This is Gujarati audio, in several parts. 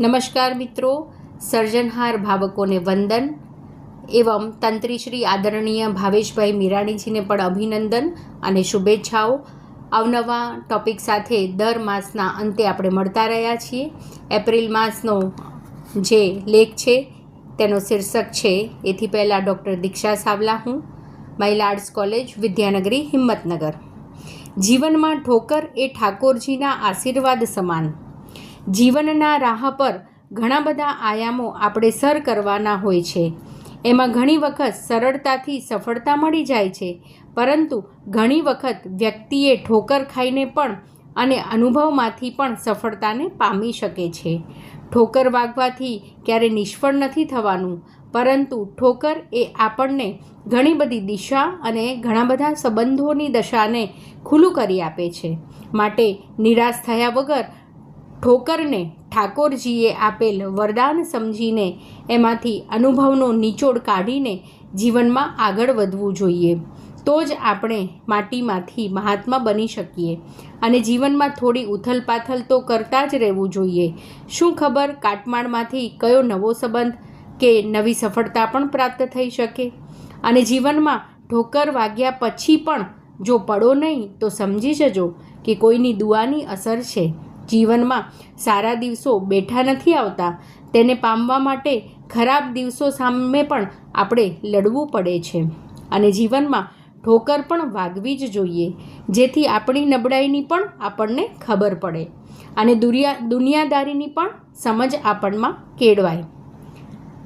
નમસ્કાર મિત્રો, સર્જનહાર ભાવકોને વંદન. એવમ તંત્રી શ્રી આદરણીય ભાવેશભાઈ મીરાણીજીને પણ અભિનંદન અને શુભેચ્છાઓ. અવનવા ટોપિક સાથે દર માસના અંતે આપણે મળતા રહ્યા છીએ. એપ્રિલ માસનો જે લેખ છે, તેનો શીર્ષક છે, એથી પહેલાં ડૉક્ટર દીક્ષા સાવલા હું, મહિલા આર્ટ્સ કોલેજ, વિદ્યાનગરી હિંમતનગર. જીવનમાં ઠોકર એ ઠાકોરજીના આશીર્વાદ સમાન. જીવનના રાહ પર ઘણા બધા આયામો આપણે સર કરવાના હોય છે. એમાં ઘણી વખત સરળતાથી સફળતા મળી જાય છે, પરંતુ ઘણી વખત વ્યક્તિએ ઠોકર ખાઈને પણ અને અનુભવમાંથી પણ સફળતાને પામી શકે છે. ઠોકર વાગવાથી ક્યારે નિષ્ફળ નથી થવાનું, પરંતુ ઠોકર એ આપણને ઘણી બધી દિશા અને ઘણા બધા સંબંધોની દશાને ખુલ્લું કરી આપે છે. માટે નિરાશ થયા વગર ઠોકરને ઠાકોરજીએ આપેલ વરદાન સમજીને એમાંથી અનુભવનો નિચોડ કાઢીને જીવનમાં આગળ વધવું જોઈએ. તો જ આપણે માટીમાંથી મહાત્મા બની શકીએ અને જીવનમાં થોડી ઉથલપાથલ તો કરતા જ રહેવું જોઈએ. શું ખબર કાટમાળમાંથી કયો નવો સંબંધ કે નવી સફળતા પણ પ્રાપ્ત થઈ શકે? અને જીવનમાં ઠોકર વાગ્યા પછી પણ જો પડો નહીં તો સમજી જજો કે કોઈની દુઆની અસર છે. જીવનમાં સારા દિવસો બેઠા નથી આવતા, તેને પામવા માટે ખરાબ દિવસો સામે પણ આપણે લડવું પડે છે. અને જીવનમાં ઠોકર પણ વાગવી જ જોઈએ, જેથી આપણી નબળાઈની પણ આપણને ખબર પડે અને દુરિયા, દુનિયાદારીની પણ સમજ આપણમાં કેળવાય.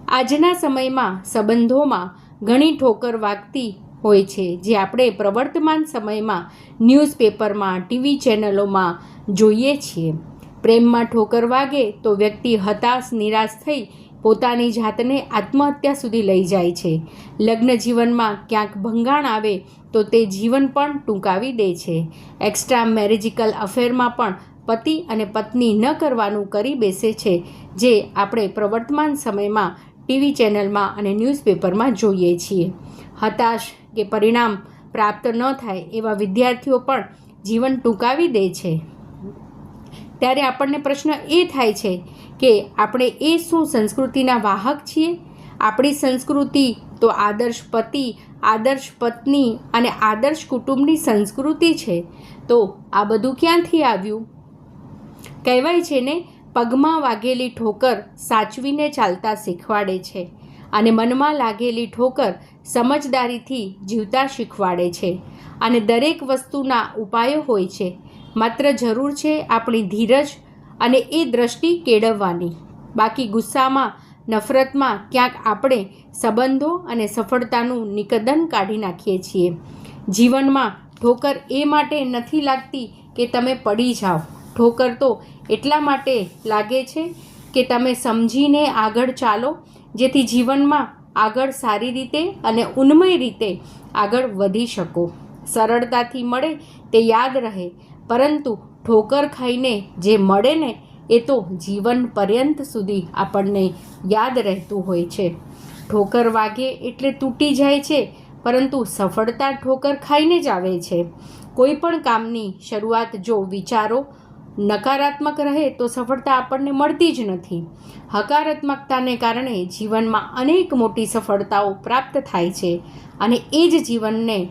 આજના સમયમાં સંબંધોમાં ઘણી ઠોકર વાગતી હોય છે, જે આપણે પ્રવર્તમાન સમયમાં ન્યૂઝપેપરમાં, ટીવી ચેનલોમાં જોઈએ છીએ. પ્રેમમાં ઠોકર વાગે તો વ્યક્તિ હતાશ, નિરાશ થઈ પોતાની જાતને આત્મહત્યા સુધી લઈ જાય છે. લગ્ન જીવનમાં ક્યાંક ભંગાણ આવે તો તે જીવન પણ ટૂંકાવી દે છે. એક્સ્ટ્રા મેરેજિકલ અફેરમાં પણ પતિ અને પત્ની ન કરવાનું કરી બેસે છે, જે આપણે પ્રવર્તમાન સમયમાં ટીવી ચેનલમાં અને ન્યૂઝપેપરમાં જોઈએ છીએ. હતાશ કે પરિણામ પ્રાપ્ત ન થાય એવા વિદ્યાર્થીઓ પણ જીવન ટૂંકાવી દે છે. ત્યારે આપણને પ્રશ્ન એ થાય છે કે આપણે એ શું સંસ્કૃતિના વાહક છીએ? આપણી સંસ્કૃતિ તો આદર્શ પતિ, આદર્શ પત્ની અને આદર્શ કુટુંબની સંસ્કૃતિ છે. તો આ બધું ક્યાંથી આવ્યું? કહેવાય છે ને પગમાં વાગેલી ઠોકર સાચવીને ચાલતા શીખવાડે છે અને મનમાં લાગેલી ઠોકર સમજદારીથી જીવતા શીખવાડે છે અને દરેક વસ્તુના ઉપાયો હોય છે. માત્ર જરૂર છે આપણી ધીરજ અને એ દ્રષ્ટિ કેળવવાની. બાકી ગુસ્સામાં, નફરતમાં ક્યાંક આપણે સંબંધો અને સફળતાનું નિકદન કાઢી નાખીએ છીએ. જીવનમાં ઠોકર એ માટે નથી લાગતી કે તમે પડી જાઓ. ઠોકર તો એટલા માટે લાગે છે કે તમે સમજીને આગળ ચાલો, જેથી જીવનમાં આગળ સારી રીતે અને ઉન્મય રીતે આગળ વધી શકો. સરળતાથી મળે તે યાદ રહે, પરંતુ ઠોકર ખાઈને જે મળે ને, એ તો જીવન પર્યંત સુધી આપણને યાદ રહેતું હોય છે. ઠોકર વાગે એટલે તૂટી જાય છે, પરંતુ સફળતા ઠોકર ખાઈને જ આવે છે. કોઈ પણ કામની શરૂઆત જો વિચારો નકારાત્મક રહે તો સફળતા આપણને મળતી જ નથી. હકારાત્મકતાને કારણે જીવનમાં અનેક મોટી સફળતાઓ પ્રાપ્ત થાય છે અને એ જ જીવનને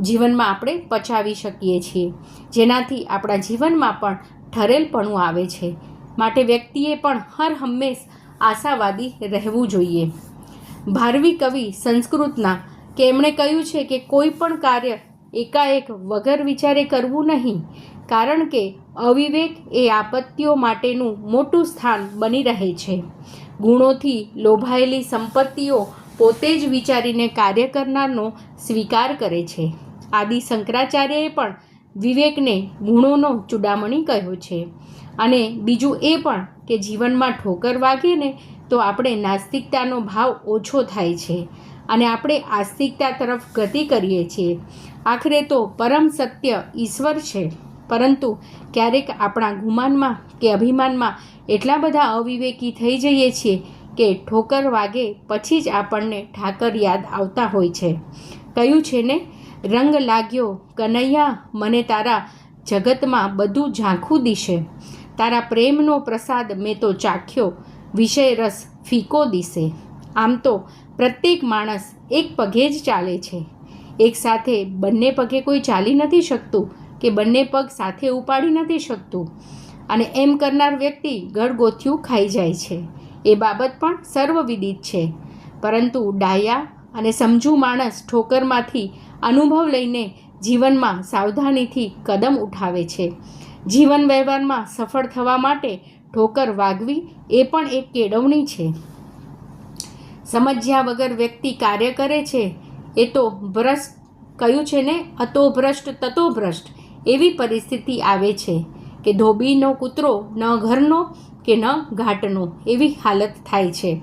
જીવનમાં આપણે પચાવી શકીએ છીએ. જેનાથી આપણા જીવનમાં પણ ઠરેલપણું આવે છે. માટે વ્યક્તિએ પણ હર હંમેશ આશાવાદી રહેવું જોઈએ. ભારવી કવિ સંસ્કૃતના, કે એમણે કહ્યું છે કે કોઈ પણ કાર્ય એકાએક વગર વિચારે કરવું નહીં, કારણ કે અવિવેક એ આપત્તિઓ માટેનું મોટું સ્થાન બની રહે છે. ગુણોથી લોભાયેલી સંપત્તિઓ પોતે જ વિચારીને કાર્ય કરનારનો સ્વીકાર કરે છે. આદિ શંકરાચાર્યએ પણ વિવેકને ગુણોનો ચૂડામણી કહ્યો છે. અને બીજું એ પણ કે જીવનમાં ઠોકર વાગે ને તો આપણે નાસ્તિકતાનો ભાવ ઓછો થાય છે. અને આપણે આસ્તિકતા તરફ ગતિ કરીએ છીએ. આખરે તો પરમ સત્ય ઈશ્વર છે. પરંતુ ક્યારેક આપણા ગુમાનમાં કે અભિમાનમાં એટલા બધા અવિવેકી થઈ જઈએ છીએ કે ઠોકર વાગે પછી જ આપણને ઠાકર યાદ આવતા હોય છે. કહ્યું છે ને, રંગ લાગ્યો કનૈયા, મને તારા જગતમાં બધું ઝાંખું દિશે. તારા પ્રેમનો પ્રસાદ મેં તો ચાખ્યો, વિષય રસ ફીકો દિશે. આમ તો પ્રત્યેક માણસ એક પગે જ ચાલે છે. એક સાથે બંને પગે કોઈ ચાલી નથી શકતું કે બંને પગ સાથે ઉપાડી નથી શકતું. અને એમ કરનાર વ્યક્તિ ગળગોથિયું ખાઈ જાય છે. એ બાબત પણ સર્વવિદિત છે. પરંતુ ડાયા અને સમજુ માણસ ઠોકરમાંથી અનુભવ લઈને જીવનમાં સાવધાનીથી કદમ ઉઠાવે છે. જીવન વ્યવહારમાં સફળ થવા માટે ઠોકર વાગવી એ પણ એક કેળવણી છે. સમજ્યા વગર વ્યક્તિ કાર્ય કરે છે એ તો ભ્રષ્ટ કયું છે ને? અતો ભ્રષ્ટ તતો ભ્રષ્ટ એવી પરિસ્થિતિ આવે છે કે ધોબીનો કૂતરો ન ઘરનો કે ન ઘાટનો એવી હાલત થાય છે.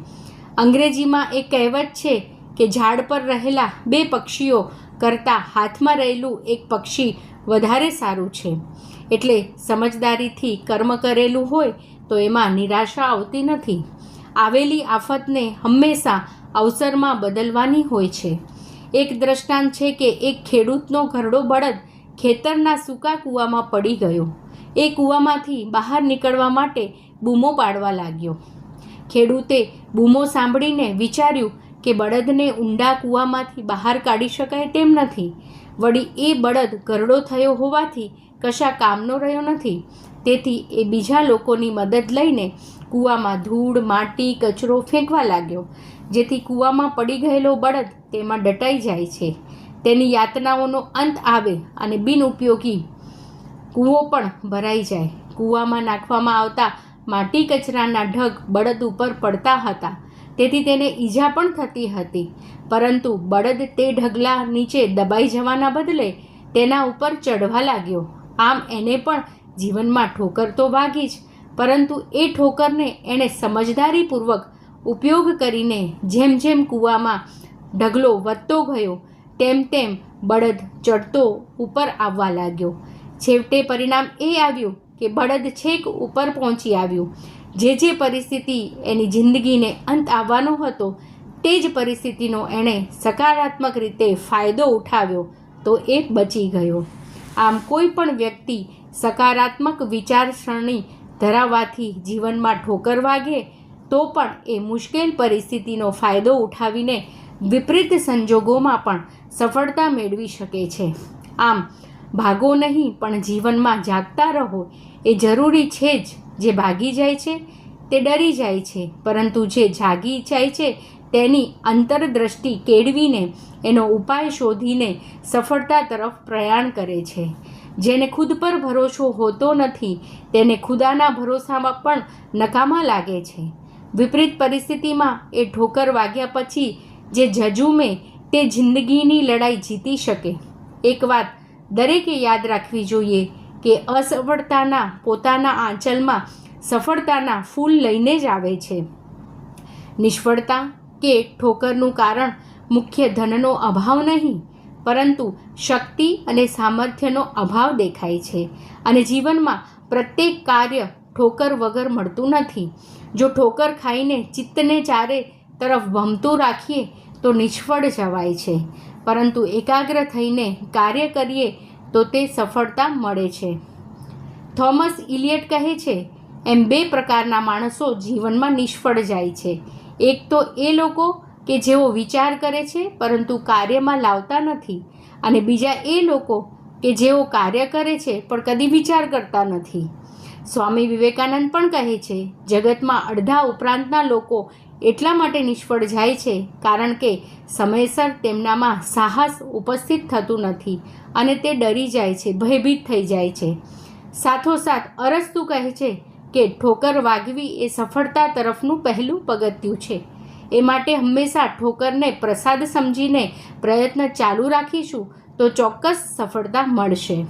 અંગ્રેજીમાં એક કહેવત છે કે ઝાડ પર રહેલા બે પક્ષીઓ કરતાં હાથમાં રહેલું એક પક્ષી વધારે સારું છે. એટલે સમજદારીથી કર્મ કરેલું હોય તો એમાં નિરાશા આવતી નથી. આવેલી આફતને હંમેશા અવસરમાં બદલવાની હોય છે. એક દ્રષ્ટાંત છે કે એક ખેડૂતનો ઘરડો બળદ ખેતરના સૂકા કૂવામાં પડી ગયો. એ કૂવામાંથી બહાર નીકળવા માટે બૂમો પાડવા લાગ્યો. ખેડૂતે બૂમો સાંભળીને વિચાર્યું કે બળદને ઊંડા કૂવામાંથી બહાર કાઢી શકાય તેમ નથી. વળી એ બળદ ઘરડો થયો હોવાથી કશા કામનો રહ્યો નથી. તેથી એ બીજા લોકોની મદદ લઈને કૂવામાં ધૂળ, માટી, કચરો ફેંકવા લાગ્યો. જેથી કૂવામાં પડી ગયેલો બળદ તેમાં દટાઈ જાય છે. તેની યાતનાઓનો અંત આવે અને બિનઉપયોગી કૂવો પણ ભરાઈ જાય. કૂવામાં નાખવામાં આવતા માટી કચરાના ઢગ બળદ ઉપર પડતા હતા. તેથી તેને ઈજા પણ થતી હતી. પરંતુ બળદ તે ઢગલા નીચે દબાઈ જવાના બદલે તેના ઉપર ચઢવા લાગ્યો. આમ એને પણ જીવનમાં ઠોકર તો વાગી જ પરંતુ એ ઠોકરને એણે સમજદારીપૂર્વક ઉપયોગ કરીને જેમ જેમ કૂવામાં ઢગલો વધતો ગયો, તેમ તેમ બળદ ચડતો ઉપર આવવા લાગ્યો. છેવટે પરિણામ એ આવ્યું કે બળદ છેક ઉપર પહોંચી આવ્યું. જે જે પરિસ્થિતિ એની જિંદગીને અંત આવવાનો હતો, તે જ પરિસ્થિતિનો એણે સકારાત્મક રીતે ફાયદો ઉઠાવ્યો તો એ બચી ગયો. આમ કોઈ પણ વ્યક્તિ સકારાત્મક વિચારસરણી ધરાવવાથી જીવનમાં ઠોકર વાગે, તો પણ એ મુશ્કેલ પરિસ્થિતિનો ફાયદો ઉઠાવીને વિપરીત સંજોગોમાં પણ સફળતા મેળવી શકે છે. આમ, ભાગો નહીં, પણ જીવનમાં જાગતા રહો. એ જરૂરી છે જ, જે ભાગી જાય છે, તે ડરી જાય છે. પરંતુ જે જાગી જાય છે, તેની અંતરદ્રષ્ટિ કેળવીને એનો ઉપાય શોધીને સફળતા તરફ પ્રયાણ કરે છે. જેને ખુદ પર ભરોસો હોતો નથી, તેને ખુદાના ભરોસામાં પણ નકામા લાગે છે. વિપરીત પરિસ્થિતિમાં એ ઠોકર વાગ્યા પછી જે જજુમે તે જિંદગીની લડાઈ જીતી શકે. એક વાત દરેકે યાદ રાખવી જોઈએ કે અસફળતાના પોતાના આંચલમાં સફળતાના ફૂલ લઈને જ આવે છે. નિષ્ફળતા કે ઠોકરનું કારણ મુખ્ય ધનનો અભાવ નહીં પરંતુ શક્તિ અને સામર્થ્યનો અભાવ દેખાય છે અને જીવનમાં પ્રત્યેક કાર્ય ઠોકર વગર મળતું નથી. જો ઠોકર ખાઈને ચિત્તને ચારે તરફ ભમતું રાખીએ, તો નિષ્ફળ જવાય છે. પરંતુ એકાગ્ર થઈને કાર્ય કરીએ, તો તે સફળતા મળે છે. થોમસ ઇલિયટ કહે છે, એમ બે પ્રકારના માણસો જીવનમાં નિષ્ફળ જાય છે. એક તો એ લોકો કે જેઓ વિચાર કરે છે, પરંતુ કાર્યમાં લાવતા નથી. અને બીજા એ લોકો કે જેઓ કાર્ય કરે છે, પણ કદી વિચાર કરતા નથી. સ્વામી વિવેકાનંદ પણ કહે છે, જગતમાં અડધા ઉપરાંતના લોકો એટલા માટે નિષ્ફળ જાય છે, કારણ કે સમયસર તેમનામાં સાહસ ઉપસ્થિત થતું નથી અને તે ડરી જાય છે, ભયભીત થઈ જાય છે. સાથોસાથ અરસ્તુ કહે છે કે ઠોકર વાગવી એ સફળતા તરફનું પહેલું પગથિયું છે. એ માટે હંમેશા ઠોકરને પ્રસાદ સમજીને પ્રયત્ન ચાલુ રાખીશું તો ચોક્કસ સફળતા મળશે.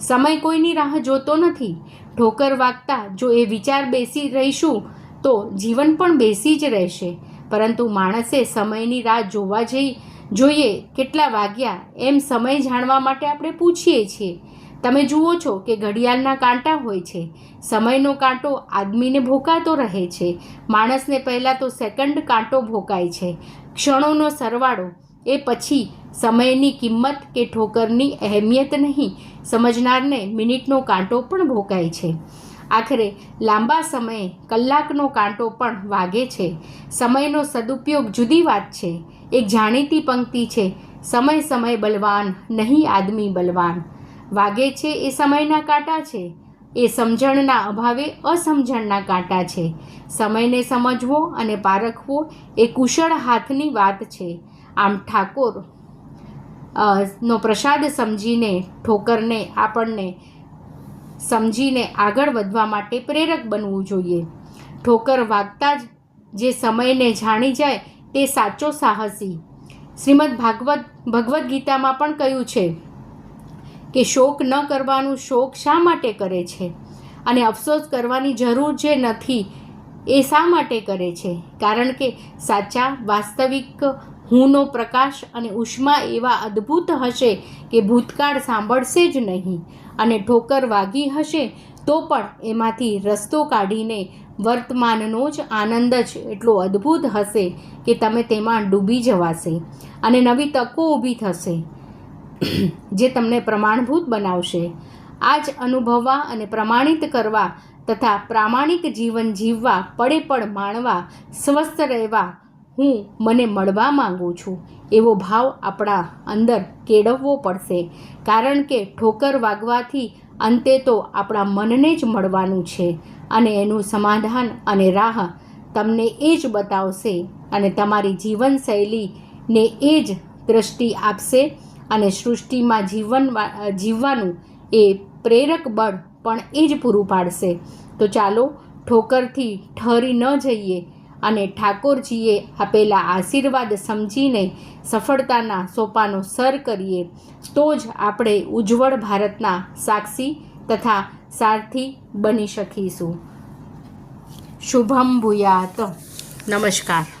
સમય કોઈની રાહ જોતો નથી. ઠોકર વાગતા જો એ વિચાર બેસી રહીશું તો જીવન પણ બેસી જ રહેશે. પરંતુ માણસે સમયની રાહ જોવા જઈ જોઈએ કેટલા વાગ્યા એમ સમય જાણવા માટે આપણે પૂછીએ છીએ. તમે જુઓ છો કે ઘડિયાળના કાંટા હોય છે. સમયનો કાંટો આદમીને ભોકાતો રહે છે. માણસને પહેલાં તો સેકન્ડ કાંટો ભોકાય છે. ક્ષણોનો સરવાળો એ પછી સમયની કિંમત કે ઠોકરની અહેમિયત નહીં. સમજનારને મિનિટનો કાંટો પણ ભોકાય છે. આખરે લાંબા સમયે કલાકનો કાંટો પણ વાગે છે. સમયનો સદુપયોગ જુદી વાત છે. એક જાણીતી પંક્તિ છે, સમય સમય બલવાન, નહીં આદમી બલવાન. વાગે છે એ સમયના કાંટા છે. એ સમજણના અભાવે અસમજણના કાંટા છે. સમયને સમજવો અને પારખવો એ કુશળ હાથની વાત છે. આમ ઠાકોર નો પ્રસાદ સમજીને, ઠોકરને, આપણને સમજીને આગળ વધવા માટે પ્રેરક બનવું જોઈએ. ઠોકર વાગતા જ જે સમયને જાણી જાય તે સાચો સાહસી. શ્રીમદ ભાગવત, ભગવદ્ ગીતામાં પણ કહ્યું છે કે શોક ન કરવાનું શોક શા માટે કરે છે? અને અફસોસ કરવાની જરૂર જે નથી, એ શા માટે કરે છે? કારણ કે સાચા, વાસ્તવિક હુંનો પ્રકાશ અને ઉષ્મા એવા અદ્ભુત હશે કે ભૂતકાળ સાંભળશે જ નહીં. અને ઠોકર વાગી હશે તો પણ એમાંથી રસ્તો કાઢીને વર્તમાનનો જ આનંદ જ એટલો અદ્ભુત હશે કે તમે તેમાં ડૂબી જવાશે અને નવી તકો ઊભી થશે. જે તમને પ્રમાણભૂત બનાવશે. આ જ અનુભવવા અને પ્રમાણિત કરવા તથા પ્રામાણિક જીવન જીવવા, પડે પડ માણવા, સ્વસ્થ રહેવા હું મને મળવા માંગુ છું. એવો ભાવ આપણા અંદર કેળવવો પડશે. કારણ કે ઠોકર વાગવાથી અંતે તો આપણા મનને જ મળવાનું છે અને એનું સમાધાન અને રાહ તમને એ જ બતાવશે અને તમારી જીવનશૈલીને એ જ દ્રષ્ટિ આપશે અને સૃષ્ટિમાં જીવન જીવવાનું એ પ્રેરક બળ પણ એ જ પૂરું પાડશે. તો ચાલો, ઠોકરથી ઠરી ન જઈએ અને ઠાકોરજીએ આપેલા આશીર્વાદ સમજીને સફળતાના સોપાનો સર કરીએ. તો જ આપણે ઉજ્જવળ ભારતના સાક્ષી તથા સારથી બની શકીશું. શુભમ ભૂયાત. નમસ્કાર.